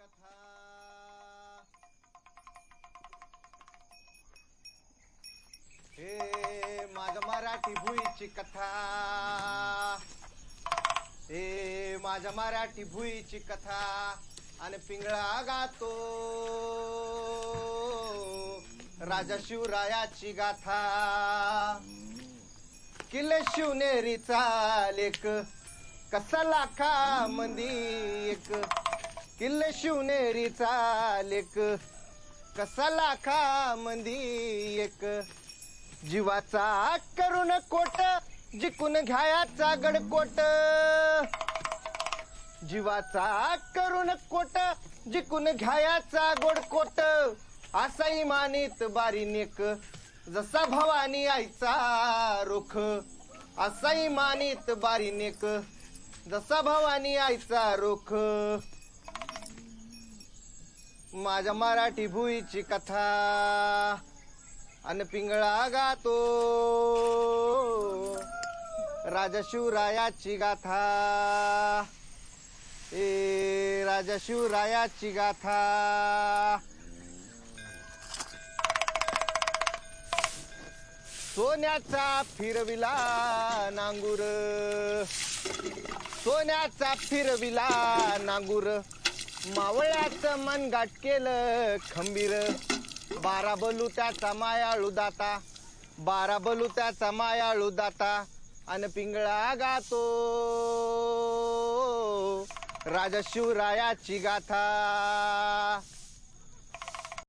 कथा। हे माझ्या मराठी भुईची कथा। हे माझ्या मराठी भुईची कथा। आणि पिंगळा गातो। राजा शिवरायाची गाथा। किल्ले शिवनेरीचा लेख। कसा लाखा मंदी एक। किल्ले शिवनेरीचा लेक कसा लाखा मंदी एक. जीवाचा करून कोट जिकून घ्यायाचा गडकोट जीवाचा करून कोट जिकून घ्यायाचा गोडकोट असा इमानीत बारी नेक जसा भवानी आईचा रोख. असा इमानीत बारी नेक जसा भवानी आईचा रोख. माझ्या मराठी भुईची कथा. आणि पिंगळा गातो. राजा शिवरायाची गाथा. ए राजा शिवरायाची गाथा. सोन्याचा फिरविला नांगूर. सोन्याचा फिरविला नांगूर. मावळ्याचं मनगाट केलं खंबीर. बारा बलू त्याचा मायाळू दाता. बारा बलू त्याचा मायाळू दाता. अन पिंगळा गातो. राजा शिवरायाची गाथा.